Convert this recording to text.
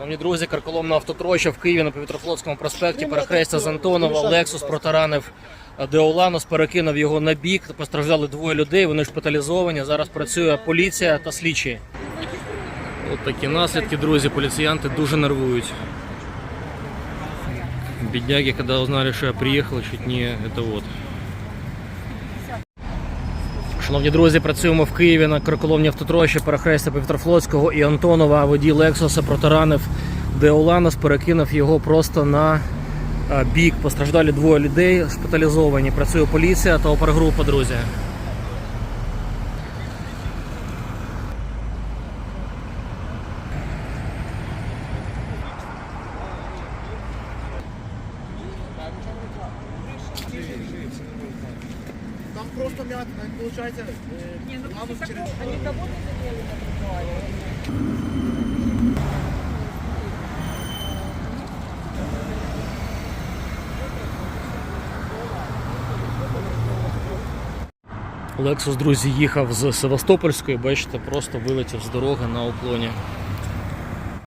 Шановні друзі, карколомна автотроща в Києві на Повітрофлотському проспекті, перехрестя з Антонова, Лексус протаранив Деоланус, перекинув його на бік. Постраждали двоє людей, вони шпиталізовані. Зараз працює поліція та слідчі. От такі наслідки, друзі, поліціянти дуже нервують. Бедняги, когда узнали, що я приїхав, чуть не это вот. Шановні друзі, працюємо в Києві на кроколомні автотрощі перехрестя Повітрофлотського і Антонова. Водій Лексуса протаранив Деоланус, перекинув його просто на е, бік. Постраждалі двоє людей, шпиталізовані. Працює поліція та опергрупа, друзі. Просто м'ятина, виходить, э, лаву через... Лексус, друзі, їхав з Севастопольської, бачите, просто вилетів з дороги на уклоні.